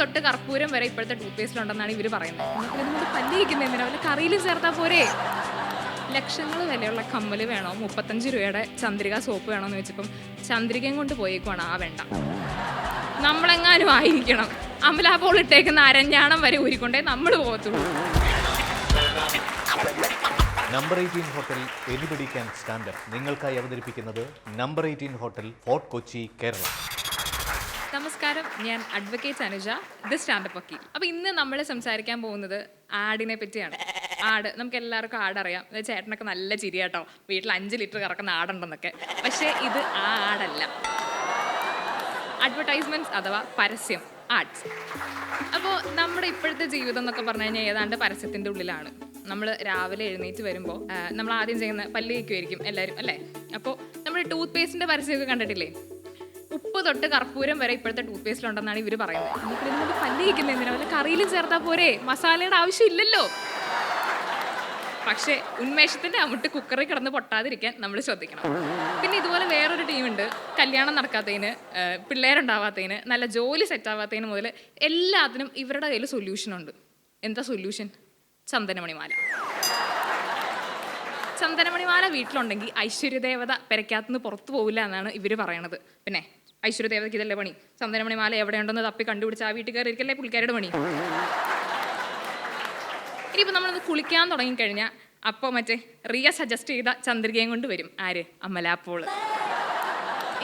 തൊട്ട് കർപ്പൂരം വരെ ഇപ്പോഴത്തെ ടൂത്ത് പേസ്റ്റിലുണ്ടെന്നാണ് ഇവർ പറയുന്നത്. നമുക്ക് പല്ലി ഇരിക്കുന്നത് എന്തിനാ? അവന് കറിയിൽ ചേർത്താൽ പോരെ? ലക്ഷങ്ങൾ വിലയുള്ള കമ്മൽ വേണോ? മുപ്പത്തഞ്ച് രൂപയുടെ ചന്ദ്രിക സോപ്പ് വേണോ എന്ന് വെച്ചപ്പം ചന്ദ്രികയും കൊണ്ട് പോയേക്കുവാണ്. ആ വേണ്ട. നമ്മളെങ്ങാനും ആയിരിക്കണം. അമലാപോൾ ഇട്ടേക്കുന്ന അരഞ്ഞാണം വരെ ഊരിക്കൊണ്ടേ നമ്മൾ പോകത്തുള്ളൂ. Number eighteen hotel anybody can stand up നിങ്ങൾക്കായി അവതരിപ്പിക്കുന്നത് number eighteen hotel fort Kochi Kerala. നമസ്കാരം. ഞാൻ അഡ്വക്കേറ്റ് അനുജ ദ സ്റ്റാൻഡപ്പ് വക്കീൽ. അപ്പോൾ ഇന്ന് നമ്മൾ സംസാരിക്കാൻ പോകുന്നത് ആടിനെ പറ്റിയാണ്. ആട് നമുക്ക് എല്ലാവർക്കും ആടറിയാം. ചേട്ടനൊക്കെ നല്ല ചിരിയാട്ടോ. വീട്ടിൽ അഞ്ച് ലിറ്റർ കറക്കുന്ന ആടുണ്ടെന്നൊക്കെ. പക്ഷേ ഇത് ആ ആടല്ല. അഡ്വർടൈസ്മെന്റ്സ് അഥവാ പരസ്യം ആർട്സ് അപ്പോൾ നമ്മുടെ ഇപ്പോഴത്തെ ജീവിതം എന്നൊക്കെ പറഞ്ഞു കഴിഞ്ഞാൽ ഏതാണ്ട് പരസ്യത്തിന്റെ ഉള്ളിലാണ്. നമ്മൾ രാവിലെ എഴുന്നേറ്റ് വരുമ്പോൾ നമ്മൾ ആദ്യം ചെയ്യുന്ന പല്ല് തേക്കുമായിരിക്കും എല്ലാവരും അല്ലേ? അപ്പോൾ നമ്മൾ ടൂത്ത് പേസ്റ്റിന്റെ പരസ്യമൊക്കെ കണ്ടിട്ടില്ലേ? ഉപ്പ് തൊട്ട് കർപ്പൂരം വരെ ഇപ്പോഴത്തെ ടൂത്ത് പേസ്റ്റിലുണ്ടെന്നാണ് ഇവർ പറയുന്നത്. നമുക്ക് ഇതുകൊണ്ട് പല്ല് തേക്കുന്നത് എന്തിനാ? വല്ല കറിയിലും ചേർത്താൽ പോരെ? മസാലയുടെ ആവശ്യമില്ലല്ലോ. പക്ഷേ ഉന്മേഷത്തിന്റെ അമുട്ട് കുക്കറിൽ കിടന്ന് പൊട്ടാതിരിക്കാൻ നമ്മൾ ശ്രദ്ധിക്കണം. പിന്നെ ഇതുപോലെ വേറൊരു ടീമുണ്ട്. കല്യാണം നടക്കാത്തതിന് പിള്ളേരുണ്ടാവാത്തതിന് നല്ല ജോലി സെറ്റ് ആവാത്തതിന് മുതൽ എല്ലാത്തിനും ഇവരുടെ കയ്യിൽ സൊല്യൂഷൻ ഉണ്ട്. എന്താ സൊല്യൂഷൻ ചന്ദനമണിമാല. ചന്ദനമണിമാല വീട്ടിലുണ്ടെങ്കിൽ ഐശ്വര്യദേവത പെരയ്ക്കകത്തുനിന്ന് പുറത്തു പോവില്ല എന്നാണ് ഇവർ പറയണത്. പിന്നെ ഐശ്വര്യദേവതയ്ക്ക് ഇതല്ലേ പണി? ചന്ദനമണിമാല എവിടെയുണ്ടെന്ന് തപ്പി കണ്ടുപിടിച്ച് ആ വീട്ടിൽ കയറിയിരിക്കല്ലേ പുള്ളിക്കാരുടെ പണി? ഇനിയിപ്പോൾ നമ്മളത് കുളിക്കാൻ തുടങ്ങിക്കഴിഞ്ഞാൽ അപ്പോൾ മറ്റേ റിയ സജസ്റ്റ് ചെയ്ത ചന്ദ്രികയും കൊണ്ട് വരും. ആര്? അമലാപ്പോൾ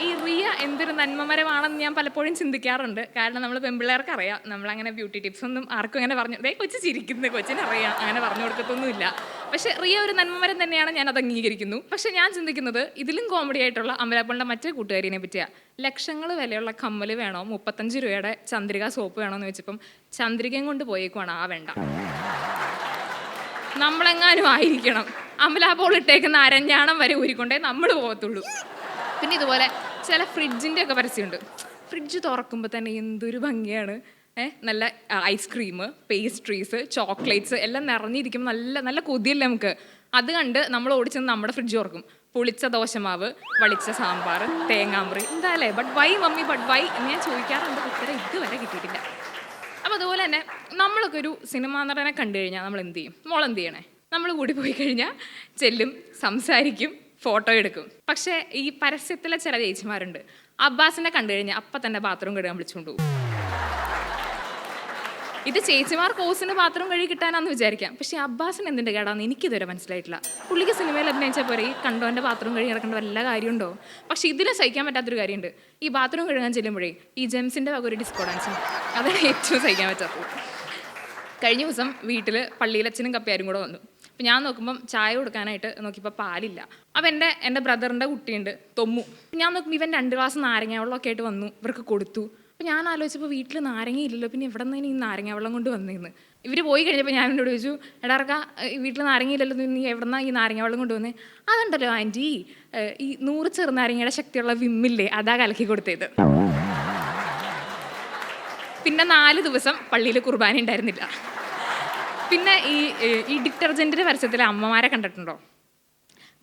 ഈ റിയ എന്തൊരു നന്മമരമാണെന്ന് ഞാൻ പലപ്പോഴും ചിന്തിക്കാറുണ്ട്. കാരണം നമ്മൾ പെമ്പിള്ളേർക്ക് അറിയാം. നമ്മളങ്ങനെ ബ്യൂട്ടി ടിപ്സ് ഒന്നും ആർക്കും അങ്ങനെ പറഞ്ഞു ദേ കൊച്ചു ചിരിക്കുന്നു കൊച്ചിന് അറിയാം. അങ്ങനെ പറഞ്ഞു കൊടുക്കത്തൊന്നുമില്ല. പക്ഷേ റിയ ഒരു നന്മമരം തന്നെയാണ് ഞാൻ അത് അംഗീകരിക്കുന്നു. പക്ഷെ ഞാൻ ചിന്തിക്കുന്നത് ഇതിലും കോമഡി ആയിട്ടുള്ള അമലാപ്പളിന്റെ മറ്റേ കൂട്ടുകാരിനെ പറ്റിയാണ് ലക്ഷങ്ങൾ വിലയുള്ള കമ്മൽ വേണോ? മുപ്പത്തഞ്ച് രൂപയുടെ ചന്ദ്രിക സോപ്പ് വേണോ എന്ന് വെച്ചപ്പം ചന്ദ്രികയും കൊണ്ട് പോയേക്കുവാണ്. ആ വേണ്ട. നമ്മളെങ്ങാനും ആയിരിക്കണം. അമലാപോൾ ഇട്ടേക്കുന്ന അരഞ്ഞാണം വരെ ഊരിക്കൊണ്ടേ നമ്മൾ പോകത്തുള്ളൂ. പിന്നെ ഇതുപോലെ ചില ഫ്രിഡ്ജിന്റെ ഒക്കെ പരസ്യമുണ്ട്. ഫ്രിഡ്ജ് തുറക്കുമ്പോൾ തന്നെ എന്തൊരു ഭംഗിയാണ്. ഏഹ് നല്ല ഐസ്ക്രീം പേസ്ട്രീസ് ചോക്ലേറ്റ്സ് എല്ലാം നിറഞ്ഞിരിക്കും നല്ല നല്ല കൊതിയല്ലേ നമുക്ക്. അത് കണ്ട് നമ്മൾ ഓടിച്ചെന്ന് നമ്മുടെ ഫ്രിഡ്ജ് തുറക്കും. പുളിച്ച ദോശമാവ് വളിച്ച സാമ്പാർ തേങ്ങാമ്പറി എന്തായാലേ but why mummy but why എന്ന് ഞാൻ ചോദിക്കാറുണ്ട്. ഉത്തരം ഇതുവരെ കിട്ടിയിട്ടില്ല. അപ്പോൾ അതുപോലെ തന്നെ നമ്മളൊക്കെ ഒരു സിനിമാ നടനെ കണ്ടു കഴിഞ്ഞാൽ നമ്മൾ എന്ത് ചെയ്യും? മോൾ എന്ത് ചെയ്യണേ? നമ്മൾ കൂടി പോയി കഴിഞ്ഞാൽ ചെല്ലും സംസാരിക്കും ഫോട്ടോ എടുക്കും. പക്ഷെ ഈ പരസ്യത്തിലെ ചില ചേച്ചിമാരുണ്ട്. അബ്ബാസിനെ കണ്ടു കഴിഞ്ഞാൽ അപ്പം തന്നെ ബാത്റൂം കഴുകാൻ വിളിച്ചുകൊണ്ട് പോകും. ഇത് ചേച്ചിമാർ കോഴ്സിന് ബാത്റൂം കഴുകി കിട്ടാനാന്ന് വിചാരിക്കാം. പക്ഷേ അബ്ബാസിന് എന്തിന്റെ കേടാന്ന് എനിക്കിതുവരെ മനസ്സിലായിട്ടില്ല. പുള്ളിക്ക് സിനിമയിൽ അഭിനയിച്ചാൽ പോരെ ഈ കണ്ടോന്റെ ബാത്റൂം കഴുകി നടക്കേണ്ട വല്ല കാര്യമുണ്ടോ? പക്ഷെ ഇതിനെ സഹിക്കാൻ പറ്റാത്തൊരു കാര്യമുണ്ട്. ഈ ബാത്റൂം കഴുകാൻ ചെല്ലുമ്പോഴേ ഈ ജെംസിന്റെ വക ഒരു ഡിസ്കോ ഡാൻസും അതാണ് ഏറ്റവും സഹിക്കാൻ പറ്റാത്തത്. കഴിഞ്ഞ ദിവസം വീട്ടിൽ പള്ളിയിലച്ഛനും കപ്പയാരും കൂടെ വന്നു. അപ്പം ഞാൻ നോക്കുമ്പം ചായ കൊടുക്കാനായിട്ട് നോക്കിയപ്പോൾ പാലില്ല. അപ്പം എന്റെ എന്റെ ബ്രദറിന്റെ കുട്ടിയുണ്ട് തൊമ്മു. ഞാൻ നോക്കുമ്പോൾ ഇവൻ രണ്ട് ഗ്ലാസ് നാരങ്ങ വെള്ളമൊക്കെ ആയിട്ട് വന്നു ഇവർക്ക് കൊടുത്തു. അപ്പം ഞാൻ ആലോചിച്ചപ്പോൾ വീട്ടിൽ നാരങ്ങ ഇല്ലല്ലോ പിന്നെ എവിടെ നിന്ന് ഈ നാരങ്ങ വെള്ളം കൊണ്ട് വന്നേന്ന്? ഇവർ പോയി കഴിഞ്ഞപ്പോൾ ഞാൻ എന്നോട് ചോദിച്ചു എടാർക്ക വീട്ടിൽ നാരങ്ങയില്ലല്ലോ നീ എവിടെന്നാ ഈ നാരങ്ങ വെള്ളം കൊണ്ടുവന്നേ അതുണ്ടല്ലോ ആന്റി ഈ നൂറ് ചെറുനാരങ്ങയുടെ ശക്തിയുള്ള വിമ്മില്ലേ അതാ കലക്കി കൊടുത്തത്. പിന്നെ നാല് ദിവസം പള്ളിയിൽ കുർബാന ഉണ്ടായിരുന്നില്ല. പിന്നെ ഈ ഈ ഡിറ്റർജന്റിന്റെ പരസ്യത്തിലെ അമ്മമാരെ കണ്ടിട്ടുണ്ടോ?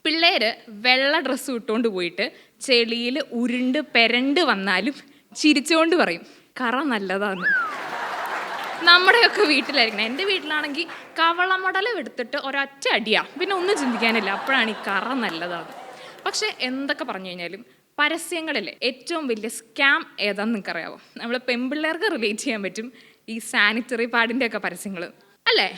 പിള്ളേർ വെള്ള ഡ്രസ്സ് ഇട്ടുകൊണ്ട് പോയിട്ട് ചെളിയിൽ ഉരുണ്ട് പെരണ്ട് വന്നാലും ചിരിച്ചുകൊണ്ട് പറയും കറ നല്ലതാണ് നമ്മുടെയൊക്കെ വീട്ടിലായിരിക്കണം. എന്റെ വീട്ടിലാണെങ്കിൽ കവളമുടലം എടുത്തിട്ട് ഒരൊറ്റ അടിയാ. പിന്നെ ഒന്നും ചിന്തിക്കാനില്ല. അപ്പോഴാണ് ഈ കറ നല്ലതാണ് പക്ഷേ എന്തൊക്കെ പറഞ്ഞു കഴിഞ്ഞാലും പരസ്യങ്ങളിൽ ഏറ്റവും വലിയ സ്കാം ഏതാണെന്ന് നിങ്ങൾക്കറിയാവോ? നമ്മൾ പെൺപിള്ളേർക്ക് റിലേറ്റ് ചെയ്യാൻ പറ്റും ഈ സാനിറ്ററി പാഡിന്റെയൊക്കെ പരസ്യങ്ങൾ അല്ലേ?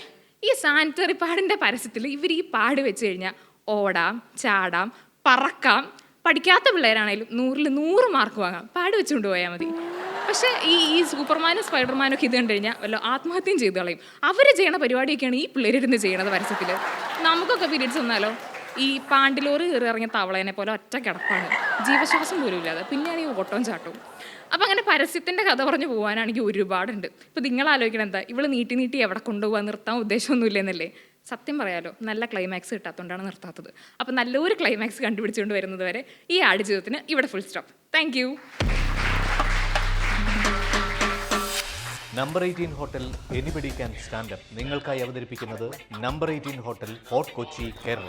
ഈ സാനിറ്ററി പാഡിന്റെ പരസ്യത്തിൽ ഇവർ ഈ പാട് വെച്ച് കഴിഞ്ഞാൽ ഓടാം ചാടാം പറക്കാം. പഠിക്കാത്ത പിള്ളേരാണേലും നൂറിൽ നൂറ് മാർക്ക് വാങ്ങാം. പാട് വെച്ചുകൊണ്ട് പോയാൽ മതി. പക്ഷേ ഈ ഈ സൂപ്പർമാനും സ്പൈഡർമാനും ഒക്കെ ഇത് കണ്ടു കഴിഞ്ഞാൽ വല്ല ആത്മഹത്യയും ചെയ്ത് കളയും. അവർ ചെയ്യണ പരിപാടിയൊക്കെയാണ് ഈ പിള്ളേരിരുന്ന് ചെയ്യണത് പരസ്യത്തിൽ നമുക്കൊക്കെ പീരീഡ്സ് വന്നാലോ? ഈ പാണ്ടിലോറ് കയറി ഇറങ്ങിയ തവളേനെ പോലെ ഒറ്റ കിടപ്പാണ്. ജീവശ്വാസം പോലും ഇല്ലാതെ പിന്നെയാണ് ഈ ഓട്ടവും ചാട്ടവും. അപ്പം അങ്ങനെ പരസ്യത്തിന്റെ കഥ പറഞ്ഞു പോകാനാണെങ്കിൽ ഒരുപാടുണ്ട്. ഇപ്പം നിങ്ങൾ ആലോചിക്കണം എന്താ? ഇവൾ നീട്ടി നീട്ടി എവിടെ കൊണ്ടുപോകാൻ നിർത്താൻ ഉദ്ദേശമൊന്നുമില്ലെന്നല്ലേ? സത്യം പറയാലോ നല്ല ക്ലൈമാക്സ് കിട്ടാത്തതുകൊണ്ടാണ് നിർത്താത്തത്. അപ്പം നല്ലൊരു ക്ലൈമാക്സ് കണ്ടുപിടിച്ചുകൊണ്ട് വരുന്നത് വരെ ഈ ആട് ജീവിതത്തിന് ഇവിടെ full stop thank number eighteen hotel anybody can stand up നിങ്ങൾക്കായി അവതരിപ്പിക്കുന്നത് number eighteen hotel fort Kochi Kerala